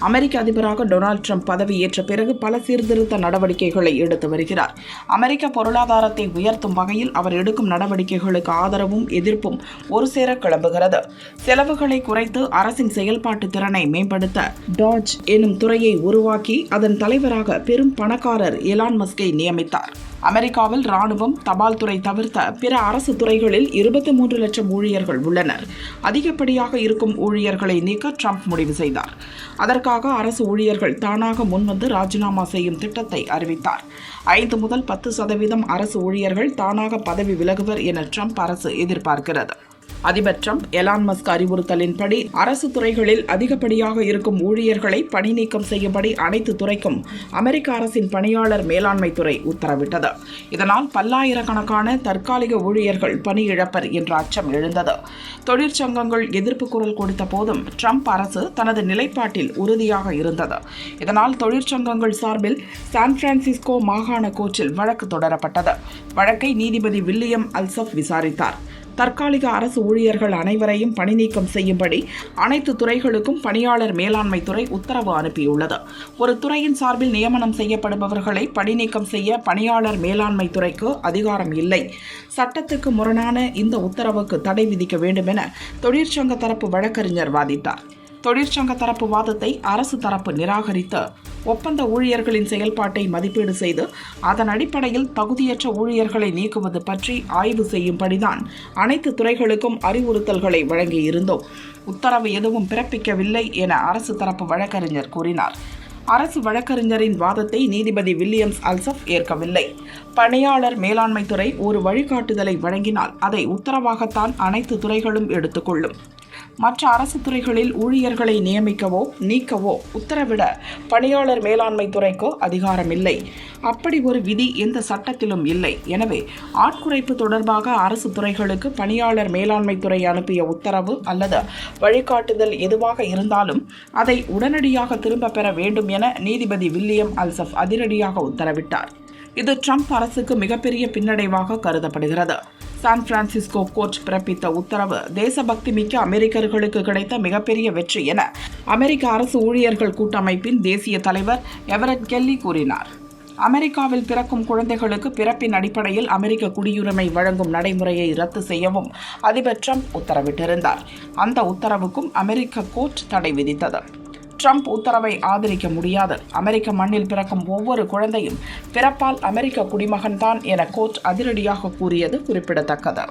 அமெரிக்க அதிபராக Donald Trump பதவியேற்ற பிறகு பல சீர்திருத்த நடவடிக்கைகளை எடுத்து வருகிறார். அமெரிக்க பொருளாதாரத்தை உயர்த்தும் வகையில் அவர் எடுக்கும் நடவடிக்கைகளுக்கு ஆதரவும் எதிர்ப்பும் ஒரு சேர கிளம்புகிறது. செலவுகளை குறைத்து அரசின் செயல்பாட்டு திறனை மேம்படுத்த டாஜ் எனும் துறையை உருவாக்கி அதன் தலைவராக பெரும் பணக்காரர் எலான் மஸ்கை நியமித்தார். அமெரிக்காவில் ராணுவம் தபால் துறை தவிர்த்த பிற அரசு துறைகளில் இருபத்தி மூன்று லட்சம் ஊழியர்கள் உள்ளனர். அதிகப்படியாக இருக்கும் ஊழியர்களை நீக்க ட்ரம்ப் முடிவு செய்தார். அதற்காக அரசு ஊழியர்கள் தானாக முன்வந்து ராஜினாமா செய்யும் திட்டத்தை அறிவித்தார். ஐந்து முதல் பத்து சதவீதம் அரசு ஊழியர்கள் தானாக பதவி விலகுவர் என ட்ரம்ப் அரசு எதிர்பார்க்கிறது. அதிபர் ட்ரம்ப் எலான் மஸ்க் அறிவுறுத்தலின்படி அரசு துறைகளில் அதிகப்படியாக இருக்கும் ஊழியர்களை பணி நீக்கம் செய்யும்படி அனைத்து துறைக்கும் அமெரிக்க அரசின் பணியாளர் மேலாண்மை துறை உத்தரவிட்டது. இதனால் பல்லாயிரக்கணக்கான தற்காலிக ஊழியர்கள் பணியிழப்பர் என்ற அச்சம் எழுந்தது. தொழிற்சங்கங்கள் எதிர்ப்பு குரல் கொடுத்த போதும் ட்ரம்ப் அரசு தனது நிலைப்பாட்டில் உறுதியாக இருந்தது. இதனால் தொழிற்சங்கங்கள் சார்பில் சான் பிரான்சிஸ்கோ மாகாண கோர்ட்டில் வழக்கு தொடரப்பட்டது. வழக்கை நீதிபதி வில்லியம் அல்சப் விசாரித்தார். தற்காலிக அரசு ஊழியர்கள் அனைவரையும் பணி நீக்கம் செய்யும்படி அனைத்து துறைகளுக்கும் பணியாளர் மேலாண்மை துறை உத்தரவு அனுப்பியுள்ளது. ஒரு துறையின் சார்பில் நியமனம் செய்யப்படுபவர்களை பணி நீக்கம் செய்ய பணியாளர் மேலாண்மை துறைக்கு அதிகாரம் இல்லை. சட்டத்துக்கு முரணான இந்த உத்தரவுக்கு தடை விதிக்க வேண்டும் என தொழிற்சங்க தரப்பு வழக்கறிஞர் வாதிட்டார். தொழிற்சங்க தரப்பு வாதத்தை அரசு தரப்பு நிராகரித்து ஒப்பந்த ஊழியர்களின் செயல்பாட்டை மதிப்பீடு செய்து அதன் அடிப்படையில் தகுதியற்ற ஊழியர்களை நீக்குவது பற்றி ஆய்வு செய்யும்படிதான் அனைத்து துறைகளுக்கும் அறிவுறுத்தல்களை வழங்கியிருந்தோம். உத்தரவு எதுவும் பிறப்பிக்கவில்லை என அரசு தரப்பு வழக்கறிஞர் கூறினார். அரசு வழக்கறிஞரின் வாதத்தை நீதிபதி வில்லியம்ஸ் அல்சப் ஏற்கவில்லை. பணியாளர் மேலாண்மை துறை ஒரு வழிகாட்டுதலை வழங்கினால் அதை உத்தரவாகத்தான் அனைத்து துறைகளும் எடுத்துக்கொள்ளும். மற்ற அரசு துறைகளில் ஊழியர்களை நியமிக்கவோ நீக்கவோ உத்தரவிட பணியாளர் மேலாண்மை துறைக்கோ அதிகாரமில்லை. அப்படி ஒரு விதி எந்த சட்டத்திலும் இல்லை. எனவே ஆட்குறைப்பு தொடர்பாக அரசு துறைகளுக்கு பணியாளர் மேலாண்மை துறை அனுப்பிய உத்தரவு அல்லது வழிகாட்டுதல் எதுவாக இருந்தாலும் அதை உடனடியாக திரும்ப பெற வேண்டும் என நீதிபதி வில்லியம் அல்சப் அதிரடியாக உத்தரவிட்டார். இது ட்ரம்ப் அரசுக்கு மிகப்பெரிய பின்னடைவாக கருதப்படுகிறது. சான் பிரான்சிஸ்கோ கோர்ட் பிறப்பித்த உத்தரவு. தேசபக்தி மிக்க அமெரிக்கர்களுக்கு கிடைத்த மிகப்பெரிய வெற்றி என அமெரிக்க அரசு ஊழியர்கள் கூட்டமைப்பின் தேசிய தலைவர் எவரட் கெல்லி கூறினார். அமெரிக்காவில் பிறக்கும் குழந்தைகளுக்கு பிறப்பின் அடிப்படையில் அமெரிக்க குடியுரிமை வழங்கும் நடைமுறையை ரத்து செய்யவும் அதிபர் ட்ரம்ப் உத்தரவிட்டிருந்தார். அந்த உத்தரவுக்கும் அமெரிக்க கோர்ட் தடை விதித்தது. ட்ரம்ப் உத்தரவை ஆதரிக்க முடியாது. அமெரிக்க மண்ணில் பிறக்கும் ஒவ்வொரு குழந்தையும் பிறப்பால் அமெரிக்க குடிமகன்தான் என கோர்ட் அதிரடியாக கூறியது குறிப்பிடத்தக்கது.